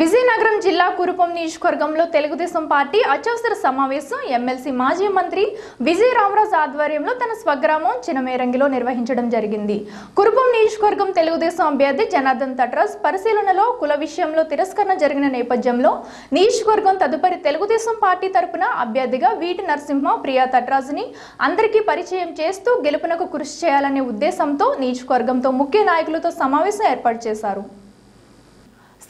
విజయనగరం జిల్లా కురుపం నియోజకవర్గంలో తెలుగుదేశం పార్టీ అత్యవసర సమావేశం ఎమ్మెల్సీ మాజీ మంత్రి విజయ రామరాజు ఆధ్వర్యంలో తన స్వగ్రామం చినమేరంగిలో నిర్వహించడం జరిగింది. కురుపం నియోజకవర్గం తెలుగుదేశం అభ్యర్థి జనార్దన్ తట్రాజ్ పరిశీలనలో కుల విషయంలో తిరస్కరణ జరిగిన నేపథ్యంలో నియోజకవర్గం తదుపరి తెలుగుదేశం పార్టీ తరపున అభ్యర్థిగా వీటి నరసింహ ప్రియా తట్రాజుని అందరికీ పరిచయం చేస్తూ గెలుపునకు కృషి చేయాలనే ఉద్దేశంతో నియోజకవర్గంతో ముఖ్య నాయకులతో సమావేశం ఏర్పాటు చేశారు.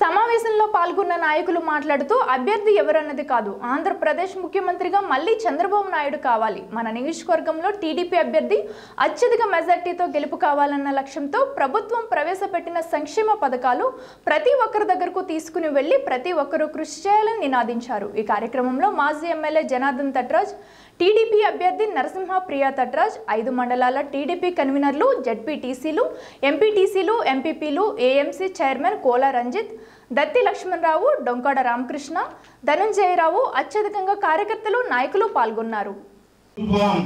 సమావేశంలో పాల్గొన్న నాయకులు మాట్లాడుతూ అభ్యర్థి ఎవరన్నది కాదు ఆంధ్రప్రదేశ్ ముఖ్యమంత్రిగా మళ్ళీ చంద్రబాబు నాయుడు కావాలి. మన నియోజకవర్గంలో టీడీపీ అభ్యర్థి అత్యధిక మెజార్టీతో గెలుపు కావాలన్న లక్ష్యంతో ప్రభుత్వం ప్రవేశపెట్టిన సంక్షేమ పథకాలు ప్రతి ఒక్కరి దగ్గరకు తీసుకుని వెళ్ళి ప్రతి ఒక్కరూ కృషి చేయాలని నినాదించారు. ఈ కార్యక్రమంలో మాజీ ఎమ్మెల్యే జనార్దన్ తట్రాజ్ టీడీపీ అభ్యర్థి నరసింహ ప్రియా తట్రాజ్ ఐదు మండలాల టీడీపీ కన్వీనర్లు జడ్పీటీసీలు ఎంపీటీసీలు ఎంపీపీలు ఏఎంసీ చైర్మన్ కోలా రంజిత్ దత్తి లక్ష్మణరావు డొంకాడ రామకృష్ణ ధనంజయరావు అత్యధికంగా కార్యకర్తలు నాయకులు పాల్గొన్నారు. కుటుంబం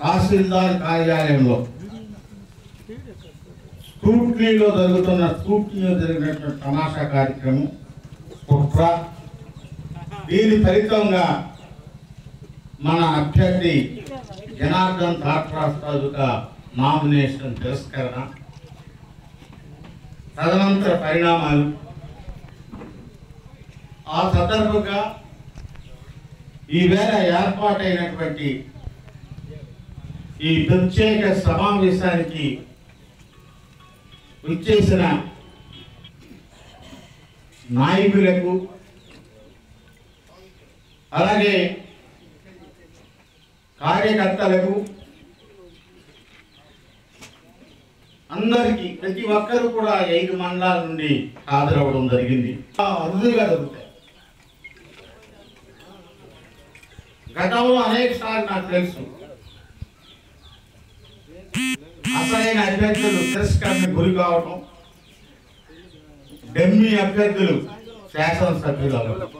తహసీల్దార్ కార్యాలయంలో స్క్రూట్నీలో జరుగుతున్న స్క్రూట్నీలో జరిగినటువంటి తమాషా కార్యక్రమం కుట్ర దీని ఫలితంగా మన అభ్యర్థి జనార్దన్ థాట్రాస్ తాలూకా నామినేషన్ తిరస్కరణ. తదనంతర పరిణామాలు. ఆ సందర్భంగా ఈవేళ ఏర్పాటైనటువంటి ఈ ప్రత్యేక సమావేశానికి విచ్చేసిన నాయకులకు అలాగే కార్యకర్తలకు అందరికీ ప్రతి ఒక్కరు కూడా ఐదు మండలాల నుండి హాజరవ్వడం జరిగింది. అరుదుగా జరుగుతాయి గతంలో అనేక సార్లు నాకు తెలుసు. అసలైన అభ్యర్థులు తిరస్కరణకు గురి కావటం డెమ్మీ అభ్యర్థులు శాసనసభ్యులు అవ్వడం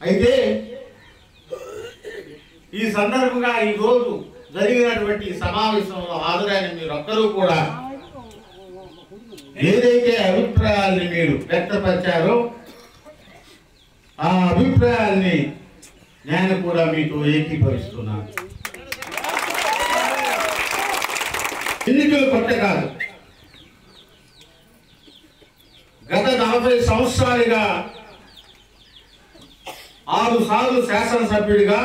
అయితే ఈ సందర్భంగా ఈ జరిగినటువంటి సమావేశంలో హాజరైన మీరొక్కరూ కూడా ఏదైతే అభిప్రాయాల్ని మీరు వ్యక్తపరిచారో ఆ అభిప్రాయాల్ని నేను కూడా మీకు ఏకీభవిస్తున్నాను. ఎన్నికలు కొత్త కాదు. గత నలభై సంవత్సరాలుగా ఆరు సార్లు శాసనసభ్యుడిగా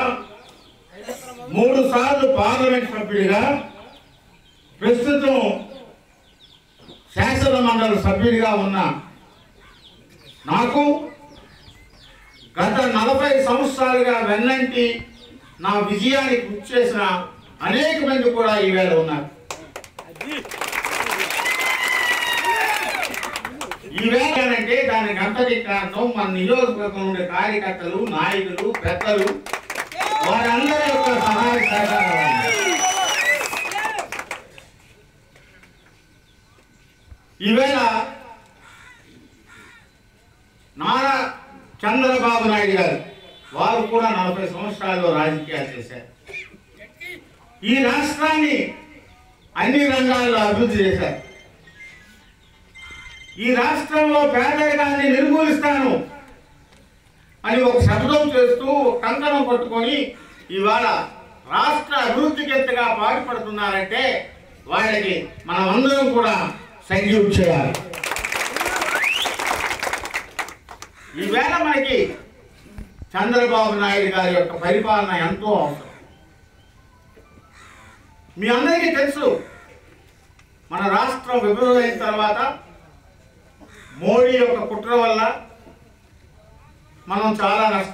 మూడు సార్లు పార్లమెంట్ సభ్యుడిగా ప్రస్తుతం శాసన మండలి సభ్యుడిగా ఉన్న నాకు గత నలభై సంవత్సరాలుగా వెన్నంటి నా విజయానికి కృషి చేసిన అనేక మంది కూడా ఈవేళ ఉన్నారు. ఈవేళ అంటే దానికి అంతటి కారణం మన నియోజకవర్గం ఉండే కార్యకర్తలు నాయకులు పెద్దలు వారందరి యొక్క నారా చంద్రబాబు నాయుడు గారు వారు కూడా నలభై సంవత్సరాల్లో రాజకీయాలు చేశారు. ఈ రాష్ట్రాన్ని అన్ని రంగాల్లో అభివృద్ధి చేశారు. ఈ రాష్ట్రంలో పేదరికాన్ని నిర్మూలిస్తాను అని ఒక శబ్దం చేస్తూ ఒక కంకణం పట్టుకొని ఇవాళ రాష్ట్ర అభివృద్ధికి ఎత్తుగా పాటుపడుతున్నారంటే వాళ్ళకి మనం అందరం కూడా సంఖ్యూట్ చేయాలి. ఈవేళ మనకి చంద్రబాబు నాయుడు గారి యొక్క పరిపాలన ఎంతో అవసరం. మీ అందరికీ తెలుసు మన రాష్ట్రం విభజన తర్వాత మోడీ యొక్క కుట్ర వల్ల మనం చాలా నష్టం